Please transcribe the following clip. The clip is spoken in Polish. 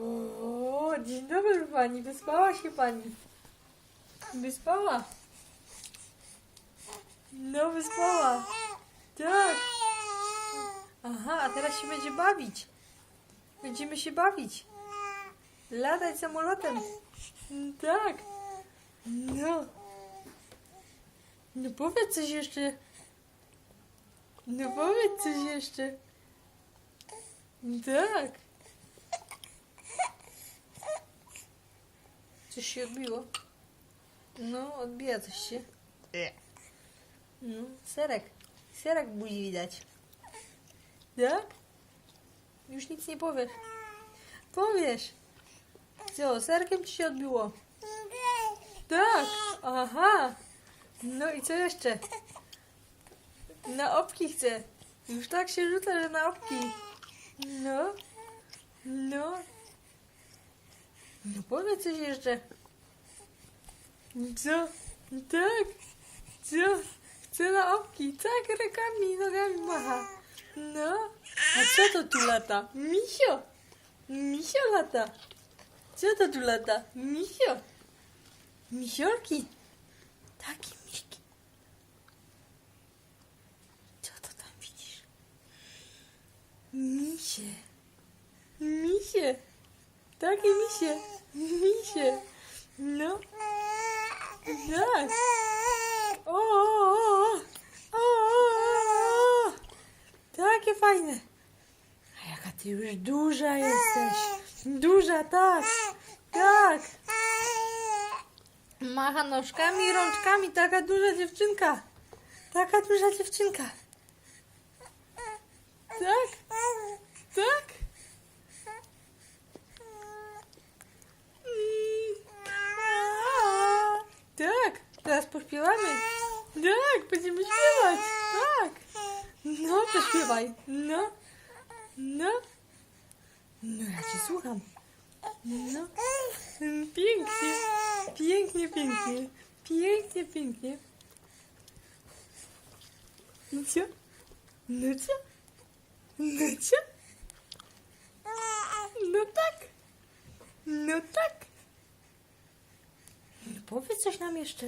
O, dzień dobry pani, wyspała się pani. Wyspała. No, wyspała. Tak. Aha, a teraz się będzie bawić. Będziemy się bawić. Latać samolotem. Tak. No. No powiedz coś jeszcze. No powiedz coś jeszcze. Tak. Coś się odbiło? No, odbija coś się. No, serek. Serek buzi widać. Tak? Już nic nie powiesz. Powiesz. Co, serkiem ci się odbiło? Tak. Aha. No i co jeszcze? Na opki chcę. Już tak się rzuca, że na opki. No. No. No powiedz coś jeszcze. Co? Tak. Co? Chcę na opki. Tak, rękami i nogami macha. No. A co to tu lata? Misio. Misio lata. Co to tu lata? Misio. Misiorki. Takie miśki. Co to tam widzisz? Misie. Misie. Takie misie. Misie. No. Tak. O, o, o, o, o. Takie fajne. A jaka ty już duża jesteś. Duża, tak. Tak. Macha nóżkami i rączkami. Taka duża dziewczynka. Taka duża dziewczynka. Tak. Mm. A, Tak, teraz pośpiewamy. Tak, będziemy śpiewać. Tak. No, to śpiewaj. No. No. No, ja cię słucham. No. Pięknie. Pięknie, pięknie. Pięknie, pięknie. No co? No co? No co? No tak. No tak. No powiedz coś nam jeszcze.